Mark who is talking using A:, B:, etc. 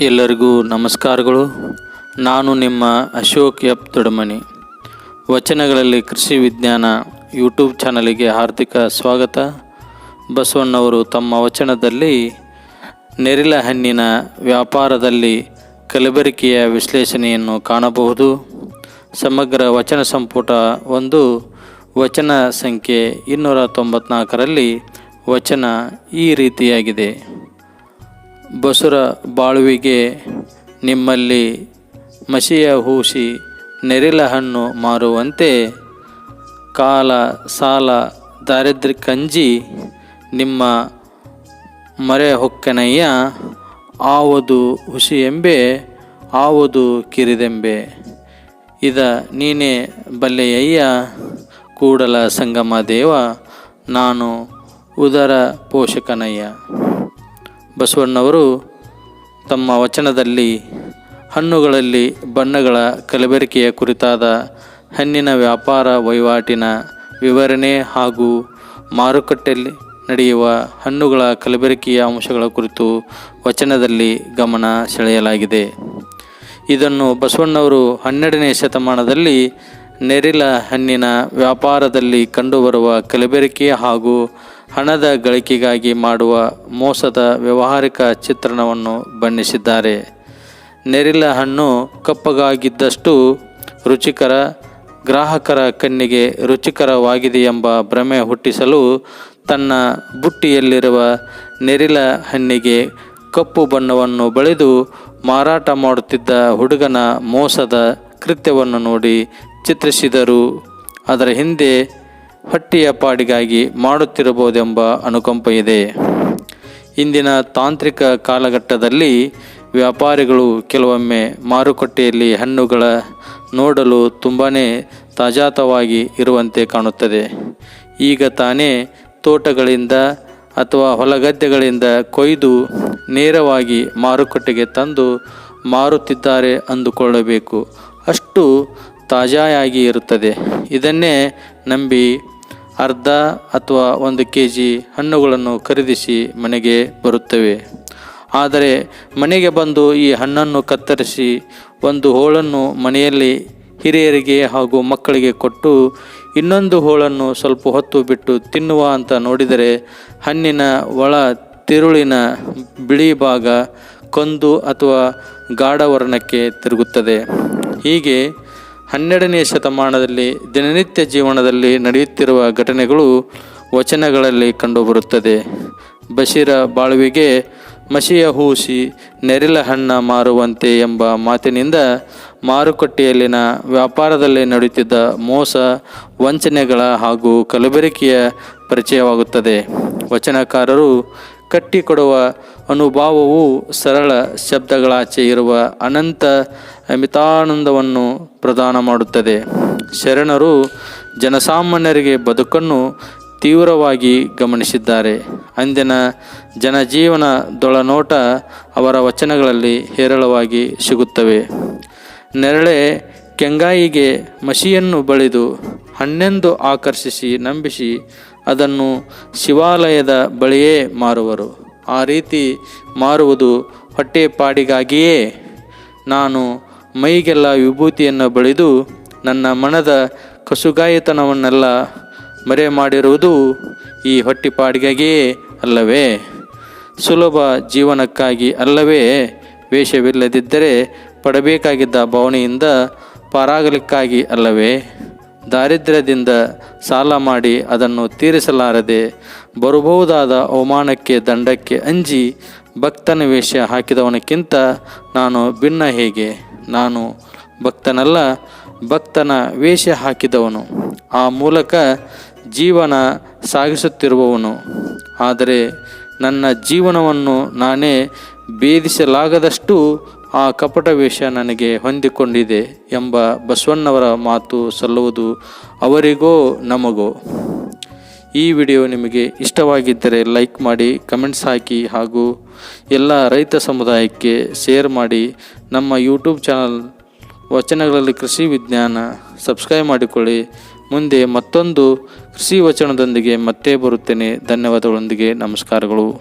A: ಎಲ್ಲರಿಗೂ ನಮಸ್ಕಾರಗಳು. ನಾನು ನಿಮ್ಮ ಅಶೋಕ್ ಎಪ್ ದೊಡಮನಿ ವಚನಗಳಲ್ಲಿ ಕೃಷಿ ವಿಜ್ಞಾನ ಯೂಟ್ಯೂಬ್ ಚಾನಲಿಗೆ ಹಾರ್ದಿಕ ಸ್ವಾಗತ. ಬಸವಣ್ಣವರು ತಮ್ಮ ವಚನದಲ್ಲಿ ನೆರಿಲ ಹಣ್ಣಿನ ವ್ಯಾಪಾರದಲ್ಲಿ ಕಲಬೆರಕೆಯ ವಿಶ್ಲೇಷಣೆಯನ್ನು ಕಾಣಬಹುದು. ಸಮಗ್ರ ವಚನ ಸಂಪುಟ ಒಂದು, ವಚನ ಸಂಖ್ಯೆ ಇನ್ನೂರ ತೊಂಬತ್ನಾಲ್ಕರಲ್ಲಿ ವಚನ ಈ ರೀತಿಯಾಗಿದೆ. ಬಸುರ ಬಾಳುವಿಗೆ ನಿಮ್ಮಲ್ಲಿ ಮಸಿಯ ಹೂಸಿ ನೆರಿಲ ಹಣ್ಣು ಮಾರುವಂತೆ ಕಾಲ ಸಾಲ ದಾರಿದ್ರ್ಯ ಕಂಜಿ ನಿಮ್ಮ ಮರೆ ಹೊಕ್ಕನಯ್ಯ ಆವದು ಹುಸಿಯೆಂಬೆ, ಆವದು ಕಿರಿದೆಂಬೆ. ಇದ ನೀನೇ ಬಲ್ಲೆಯಯ್ಯ, ಕೂಡಲ ಸಂಗಮ ದೇವ, ನಾನು ಉದರ ಪೋಷಕನಯ್ಯ. ಬಸವಣ್ಣವರು ತಮ್ಮ ವಚನದಲ್ಲಿ ಹಣ್ಣುಗಳಲ್ಲಿ ಬಣ್ಣಗಳ ಕಲಬೆರಕೆಯ ಕುರಿತಾದ ಹಣ್ಣಿನ ವ್ಯಾಪಾರ ವಹಿವಾಟಿನ ವಿವರಣೆ ಹಾಗೂ ಮಾರುಕಟ್ಟೆಯಲ್ಲಿ ನಡೆಯುವ ಹಣ್ಣುಗಳ ಕಲಬೆರಕೆಯ ಅಂಶಗಳ ಕುರಿತು ವಚನದಲ್ಲಿ ಗಮನ ಸೆಳೆಯಲಾಗಿದೆ. ಇದನ್ನು ಬಸವಣ್ಣವರು ಹನ್ನೆರಡನೇ ಶತಮಾನದಲ್ಲಿ ನೆರಿಲ ಹಣ್ಣಿನ ವ್ಯಾಪಾರದಲ್ಲಿ ಕಂಡುಬರುವ ಕಲಬೆರಕೆ ಹಾಗೂ ಹಣದ ಗಳಿಕೆಗಾಗಿ ಮಾಡುವ ಮೋಸದ ವ್ಯಾವಹಾರಿಕ ಚಿತ್ರಣವನ್ನು ಬಣ್ಣಿಸಿದ್ದಾರೆ. ನೆರಿಲ ಹಣ್ಣು ಕಪ್ಪಗಾಗಿದ್ದಷ್ಟು ರುಚಿಕರ, ಗ್ರಾಹಕರ ಕಣ್ಣಿಗೆ ರುಚಿಕರವಾಗಿದೆ ಎಂಬ ಭ್ರಮೆ ಹುಟ್ಟಿಸಲು ತನ್ನ ಬುಟ್ಟಿಯಲ್ಲಿರುವ ನೆರಿಲ ಹಣ್ಣಿಗೆ ಕಪ್ಪು ಬಣ್ಣವನ್ನು ಬಳಿದು ಮಾರಾಟ ಮಾಡುತ್ತಿದ್ದ ಹುಡುಗನ ಮೋಸದ ಕೃತ್ಯವನ್ನು ನೋಡಿ ಚಿತ್ರಿಸಿದರು ಅದರ ಹಿಂದೆ ಹೊಟ್ಟೆಯ ಪಾಡಿಗಾಗಿ ಮಾಡುತ್ತಿರಬಹುದೆಂಬ ಅನುಕಂಪ ಇದೆ. ಇಂದಿನ ತಾಂತ್ರಿಕ ಕಾಲಘಟ್ಟದಲ್ಲಿ ವ್ಯಾಪಾರಿಗಳು ಕೆಲವೊಮ್ಮೆ ಮಾರುಕಟ್ಟೆಯಲ್ಲಿ ಹಣ್ಣುಗಳ ನೋಡಲು ತುಂಬಾ ತಾಜಾತವಾಗಿ ಇರುವಂತೆ ಕಾಣುತ್ತದೆ. ಈಗ ತಾನೇ ತೋಟಗಳಿಂದ ಅಥವಾ ಹೊಲಗದ್ದೆಗಳಿಂದ ಕೊಯ್ದು ನೇರವಾಗಿ ಮಾರುಕಟ್ಟೆಗೆ ತಂದು ಮಾರುತ್ತಿದ್ದಾರೆ ಅಂದುಕೊಳ್ಳಬೇಕು. ಅಷ್ಟು ತಾಜಾಯಾಗಿ ಇರುತ್ತದೆ. ಇದನ್ನೇ ನಂಬಿ ಅರ್ಧ ಅಥವಾ ಒಂದು ಕೆ ಜಿ ಹಣ್ಣುಗಳನ್ನು ಖರೀದಿಸಿ ಮನೆಗೆ ಬರುತ್ತವೆ. ಆದರೆ ಮನೆಗೆ ಬಂದು ಈ ಹಣ್ಣನ್ನು ಕತ್ತರಿಸಿ ಒಂದು ಹೋಳನ್ನು ಮನೆಯಲ್ಲಿ ಹಿರಿಯರಿಗೆ ಹಾಗೂ ಮಕ್ಕಳಿಗೆ ಕೊಟ್ಟು ಇನ್ನೊಂದು ಹೋಳನ್ನು ಸ್ವಲ್ಪ ಹೊತ್ತು ಬಿಟ್ಟು ತಿನ್ನುವ ಅಂತ ನೋಡಿದರೆ ಹಣ್ಣಿನ ಒಳ ತಿರುಳಿನ ಬಿಳಿ ಭಾಗ ಕಂದು ಅಥವಾ ಗಾಢವರ್ಣಕ್ಕೆ ತಿರುಗುತ್ತದೆ. ಹೀಗೆ ಹನ್ನೆರಡನೇ ಶತಮಾನದಲ್ಲಿ ದಿನನಿತ್ಯ ಜೀವನದಲ್ಲಿ ನಡೆಯುತ್ತಿರುವ ಘಟನೆಗಳು ವಚನಗಳಲ್ಲಿ ಕಂಡುಬರುತ್ತದೆ. ಬಶೀರ ಬಾಳುವಿಗೆ ಮಸಿಯ ಹೂಸಿ ನೆರಿಲ ಹಣ್ಣ ಮಾರುವಂತೆ ಎಂಬ ಮಾತಿನಿಂದ ಮಾರುಕಟ್ಟೆಯಲ್ಲಿನ ವ್ಯಾಪಾರದಲ್ಲಿ ನಡೆಯುತ್ತಿದ್ದ ಮೋಸ, ವಂಚನೆಗಳ ಹಾಗೂ ಕಲಬೆರಕೆಯ ಪರಿಚಯವಾಗುತ್ತದೆ. ವಚನಕಾರರು ಕಟ್ಟಿಕೊಡುವ ಅನುಭಾವವು ಸರಳ ಶಬ್ದಗಳಾಚೆ ಇರುವ ಅನಂತ ಅಮಿತಾನಂದವನ್ನು ಪ್ರದಾನ ಮಾಡುತ್ತದೆ. ಶರಣರು ಜನಸಾಮಾನ್ಯರಿಗೆ ಬದುಕನ್ನು ತೀವ್ರವಾಗಿ ಗಮನಿಸಿದ್ದಾರೆ. ಅಂದಿನ ಜನಜೀವನ ದೊಳನೋಟ ಅವರ ವಚನಗಳಲ್ಲಿ ಹೇರಳವಾಗಿ ಸಿಗುತ್ತವೆ. ನೆರಳೆ ಕೆಂಗಾಯಿಗೆ ಮಸಿಯನ್ನು ಬಳಿದು ಹಣ್ಣೆಂದು ಆಕರ್ಷಿಸಿ ನಂಬಿಸಿ ಅದನ್ನು ಶಿವಾಲಯದ ಬಳಿಯೇ ಮಾರುವರು. ಆ ರೀತಿ ಮಾರುವುದು ಹೊಟ್ಟೆಪಾಡಿಗಾಗಿಯೇ ನಾನು ಮೈಗೆಲ್ಲ ವಿಭೂತಿಯನ್ನು ಬಳಿದು ನನ್ನ ಮನದ ಕಸುಗಾಯಿತನವನ್ನೆಲ್ಲ ಮರೆ ಮಾಡಿರುವುದು ಈ ಹೊಟ್ಟೆಪಾಡಿಗಾಗಿಯೇ ಅಲ್ಲವೇ? ಸುಲಭ ಜೀವನಕ್ಕಾಗಿ ಅಲ್ಲವೇ? ವೇಷವಿಲ್ಲದಿದ್ದರೆ ಪಡಬೇಕಾಗಿದ್ದ ಭಾವನೆಯಿಂದ ಪಾರಾಗಲಿಕ್ಕಾಗಿ ಅಲ್ಲವೇ? ದಾರಿದ್ರ್ಯದಿಂದ ಸಾಲ ಮಾಡಿ ಅದನ್ನು ತೀರಿಸಲಾರದೆ ಬರಬಹುದಾದ ಅವಮಾನಕ್ಕೆ ದಂಡಕ್ಕೆ ಅಂಜಿ ಭಕ್ತನ ವೇಷ ಹಾಕಿದವನಕ್ಕಿಂತ ನಾನು ಭಿನ್ನ ಹೇಗೆ? ನಾನು ಭಕ್ತನಲ್ಲ, ಭಕ್ತನ ವೇಷ ಹಾಕಿದವನು. ಆ ಮೂಲಕ ಜೀವನ ಸಾಗಿಸುತ್ತಿರುವವನು. ಆದರೆ ನನ್ನ ಜೀವನವನ್ನು ನಾನೇ ಭೇದಿಸಲಾಗದಷ್ಟು ಆ ಕಪಟ ವೇಷ ನನಗೆ ಹೊಂದಿಕೊಂಡಿದೆ ಎಂಬ ಬಸವಣ್ಣವರ ಮಾತು ಸಲ್ಲುವುದು ಅವರಿಗೋ ನಮಗೋ. ಈ ವಿಡಿಯೋ ನಿಮಗೆ ಇಷ್ಟವಾಗಿದ್ದರೆ ಲೈಕ್ ಮಾಡಿ, ಕಮೆಂಟ್ಸ್ ಹಾಕಿ ಹಾಗೂ ಎಲ್ಲ ರೈತ ಸಮುದಾಯಕ್ಕೆ ಶೇರ್ ಮಾಡಿ. ನಮ್ಮ ಯೂಟ್ಯೂಬ್ ಚಾನಲ್ ವಚನಗಳಲ್ಲಿ ಕೃಷಿ ವಿಜ್ಞಾನ ಸಬ್ಸ್ಕ್ರೈಬ್ ಮಾಡಿಕೊಳ್ಳಿ. ಮುಂದೆ ಮತ್ತೊಂದು ಕೃಷಿ ವಚನದೊಂದಿಗೆ ಮತ್ತೆ ಬರುತ್ತೇನೆ. ಧನ್ಯವಾದಗಳೊಂದಿಗೆ ನಮಸ್ಕಾರಗಳು.